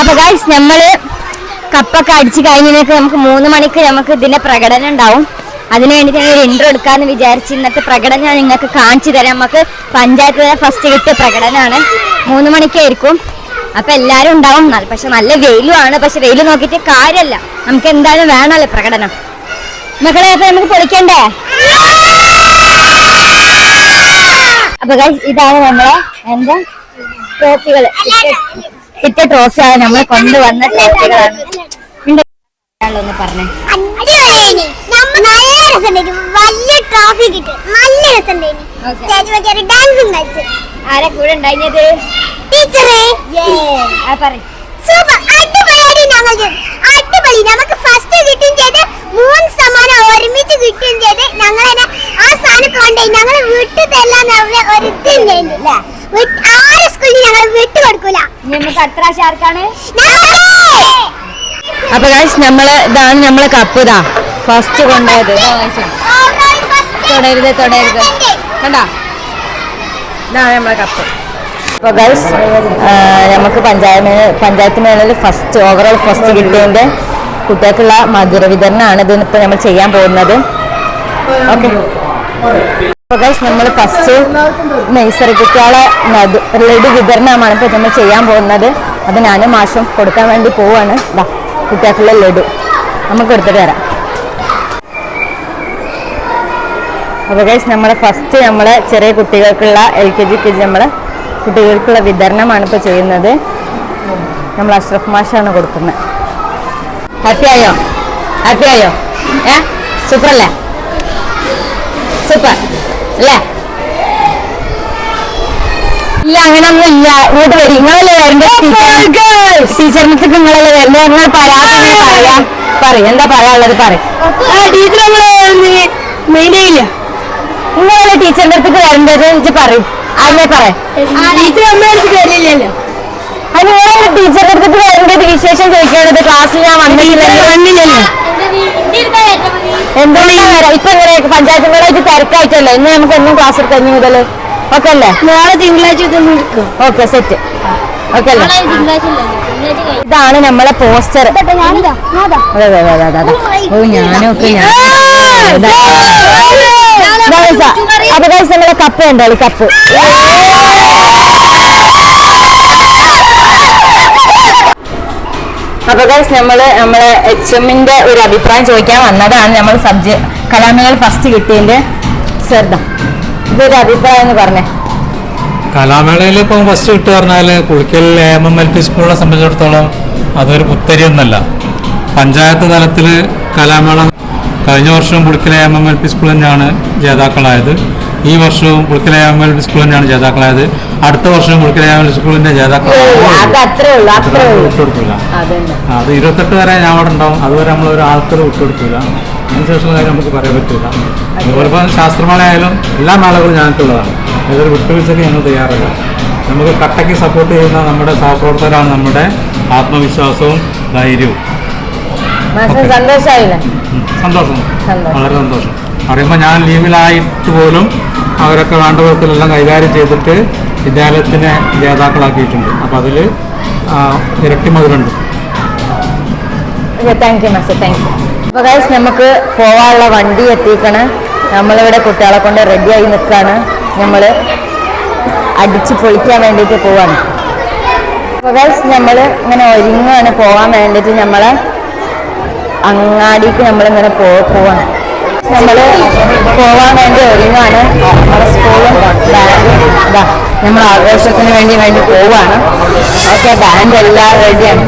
അപ്പൊ ഗൈസ് നമ്മൾ കപ്പൊക്കെ അടിച്ചു കഴിഞ്ഞിട്ട് നമുക്ക് മൂന്ന് മണിക്ക് നമുക്ക് ഇതിന്റെ പ്രകടനം ഉണ്ടാവും. അതിനു വേണ്ടി ഞാൻ ഒരു ഇൻട്രോ വിചാരിച്ച് ഇന്നത്തെ പ്രകടനം ഞാൻ നിങ്ങൾക്ക് കാണിച്ചു തരാം. നമുക്ക് പഞ്ചായത്ത് വരെ ഫസ്റ്റ് കിട്ടിയ പ്രകടനമാണ്. മൂന്ന് മണിക്കായിരിക്കും. അപ്പൊ എല്ലാരും ഉണ്ടാവും. പക്ഷെ നല്ല വെയിലുമാണ് പക്ഷെ വെയിൽ നോക്കിയിട്ട് കാര്യമല്ല നമുക്ക് എന്തായാലും വേണമല്ലോ പ്രകടനം. മക്കളെ അപ്പൊ നമുക്ക് പൊളിക്കണ്ടേ? അപ്പൊ ഇതാണ് നമ്മളെ എന്താ? ട്രോഫികൾ കിട്ടിയ ട്രോഫിയാണ് നമ്മൾ കൊണ്ടുവന്ന ട്രോഫികളാണ് ഒന്ന് പറഞ്ഞേ. വലിയ ട്രോഫി കിട്ടി. നല്ല. ഡാൻസും കളിച്ച്. ആരാ കൂടെ ഉണ്ടായിരുന്നത് ടീച്ചറേ സൂപ്പർ ഞങ്ങൾക്ക്. അടിപൊളി. നമുക്ക് ഫസ്റ്റ് ചെയ്ത് മൂന്ന് സമ്മാനം ഒരുമിച്ച് ചെയ്ത് ആ സ്ഥാനം കൊണ്ടേ ഞങ്ങൾ വിട്ടു ഒരു സ്കൂളിൽ ഞങ്ങൾ വിട്ടു കൊടുക്കൂല? നമുക്ക് അത്ര ആർക്കാണ്! അപ്പൊ ഗൈസ് നമ്മൾ ഇതാണ് നമ്മളെ കപ്പ് ഇതാ. ഫസ്റ്റ് കൊണ്ടുപോയത്. തുടരുത് തുടരുത്. കണ്ടാ? ഇതാണ് നമ്മളെ കപ്പ് അപ്പൊ ഗൈസ് നമുക്ക് പഞ്ചായത്ത് പഞ്ചായത്ത് മേളയിൽ ഫസ്റ്റ് ഓവറോൾ ഫസ്റ്റ് കിട്ടിയതിന്റെ കുട്ടികൾക്കുള്ള മധുര വിതരണമാണ് ഇത് ഇപ്പൊ നമ്മൾ ചെയ്യാൻ പോകുന്നത്. ഓക്കെ ഗൈസ് നമ്മൾ ഫസ്റ്റ് കുട്ടികളെ മധു- ലഡു വിതരണമാണ് ഇപ്പോൾ നമ്മൾ ചെയ്യാൻ പോകുന്നത്. അത് ഞാനും മാഷും കൊടുക്കാൻ വേണ്ടി പോവാണ്. ദാ കുട്ടികൾക്കുള്ള ലഡു. നമുക്ക് കൊടുത്തിട്ട് തരാം അപ്പോൾ ഗൈസ് നമ്മൾ ഫസ്റ്റ് നമ്മൾ ചെറിയ കുട്ടികൾക്കുള്ള L K G K G നമ്മൾ കുട്ടികൾക്കുള്ള വിതരണമാണ് ഇപ്പോൾ ചെയ്യുന്നത്. നമ്മൾ അഷ്റഫ് മാഷാണ് കൊടുക്കുന്നത്. ഹാപ്പി ആയോ? ഹാപ്പി ആയോ? ഏ? സൂപ്പറല്ലേ സൂപ്പർ അല്ലേ? ഇല്ല അങ്ങനൊന്നും ഇല്ല ഇങ്ങോട്ട് വരും. നിങ്ങളല്ലേ വരണ്ട? ടീച്ചറിനടുത്ത് നിങ്ങളല്ലേ വരണ്ട? നിങ്ങൾ പറയാ പറയാ. പറയും. എന്താ പറയാനുള്ളത് പറയും. നിങ്ങളല്ലേ ടീച്ചറിന്റെ അടുത്തേക്ക് വരേണ്ടത് ഇത് പറയും. അതിനെ പറയാം? അത് ടീച്ചറിന്റെ അടുത്തേക്ക് വരേണ്ടത് വിശേഷം ചോദിക്കേണ്ടത് ക്ലാസ്സിൽ ഞാൻ വന്നിട്ടില്ലല്ലോ വന്നില്ലല്ലോ എന്തുകൊണ്ടാ വരാം ഇപ്പൊ ഇങ്ങനെ പഞ്ചായത്ത് മേളായിട്ട് തിരക്കായിട്ടല്ലേ? ഇന്ന് നമുക്ക് എന്നും ക്ലാസ് എടുക്കാം ഇനി മുതൽ ഓക്കെ അല്ലേ? നാളെ തിങ്കളാഴ്ച ഓക്കെ സെറ്റ് ഓക്കെ അല്ലേ? ഇതാണ് നമ്മളെ പോസ്റ്റർ അതെ അതെ അതെ അതെ അതെ. ഓ ഞാനൊക്കെ ഞാൻ ഇതാ. ഇതാ guys അപ്പൊ നമ്മളെ കപ്പ് ഉണ്ടോ കപ്പ് അപ്പൊ ഗൈസ് നമ്മൾ നമ്മളെ എച്ച് എമ്മിന്റെ ഒരു അഭിപ്രായം ചോദിക്കാൻ വന്നതാണ്. നമ്മൾ സബ്ജക്ട് കലാമേള ഫസ്റ്റ് കിട്ടിയതിന്റെ ശ്രദ്ധ. ഇതൊരു അഭിപ്രായം എന്ന് പറഞ്ഞേ. കലാമേളയിൽ ഇപ്പം ഫസ്റ്റ് കിട്ടുക പറഞ്ഞാൽ Kulikkal M M L P സ്കൂളിനെ സംബന്ധിച്ചിടത്തോളം അതൊരു പുത്തരിയൊന്നല്ല. പഞ്ചായത്ത് തലത്തിൽ കലാമേള കഴിഞ്ഞ വർഷം Kulikkal M M L P school തന്നെയാണ് ജേതാക്കളായത്. ഈ വർഷവും സ്കൂൾ തന്നെയാണ് ജേതാക്കളായത്. അടുത്ത വർഷവും പുളിക്കൽ എം എൽ പി സ്കൂളിന്റെ അതന്നെ. അത് ഇരുപത്തെട്ട് വരെ ഞാൻ അവിടെ ഉണ്ടാവും. അതുവരെ നമ്മൾ ഒരു ആൾക്കാർ വിട്ടുകൊടുക്കില്ല അതിനുശേഷമുള്ള കാര്യം നമുക്ക് പറയാൻ പറ്റില്ല. അതുപോലെ ശാസ്ത്രമേള എല്ലാ മേളകളും ഞങ്ങൾക്കുള്ളതാണ് ഇതൊരു വിട്ടുവീഴ്ചയ്ക്ക് ഞങ്ങൾ തയ്യാറല്ല. നമുക്ക് കട്ടയ്ക്ക് സപ്പോർട്ട് ചെയ്യുന്ന നമ്മുടെ സഹപ്രവർത്തകരാണ് നമ്മുടെ ആത്മവിശ്വാസവും ധൈര്യവും. സന്തോഷമായില്ലേ സന്തോഷം. സന്തോഷം. വളരെ സന്തോഷം. പറയുമ്പോൾ ഞാൻ ലീവിലായിട്ട് പോലും അവരൊക്കെ വേണ്ട വിധത്തിലെല്ലാം കൈകാര്യം ചെയ്തിട്ട് വിദ്യാലയത്തിനെ ജേതാക്കളാക്കിയിട്ടുണ്ട്. അപ്പോൾ അതിൽ ഇരട്ടി മധുരമുണ്ട് thank you master thank you അപ്പൊ ഗൈസ് നമുക്ക് പോവാനുള്ള വണ്ടി എത്തിക്കണം നമ്മളിവിടെ കുട്ടികളെ കൊണ്ട് റെഡിയായി നിൽക്കാണ്. നമ്മൾ അടിച്ച് പൊളിക്കാൻ വേണ്ടിയിട്ട് പോവാണ്. അപ്പൊ ഗൈസ് നമ്മൾ ഇങ്ങനെ ഒരുങ്ങാണ് പോകാൻ വേണ്ടിയിട്ട് നമ്മളെ അങ്ങാടിക്ക് നമ്മളിങ്ങനെ പോ പോവാണ്. നമ്മൾ പോവാൻ വേണ്ടി ഒരുങ്ങാണ് നമ്മുടെ സ്കൂളും ബാൻഡും നമ്മൾ ആഘോഷത്തിന് വേണ്ടി വേണ്ടി പോവാണ്. ഓക്കെ ബാൻഡ് എല്ലാം റെഡിയാണ്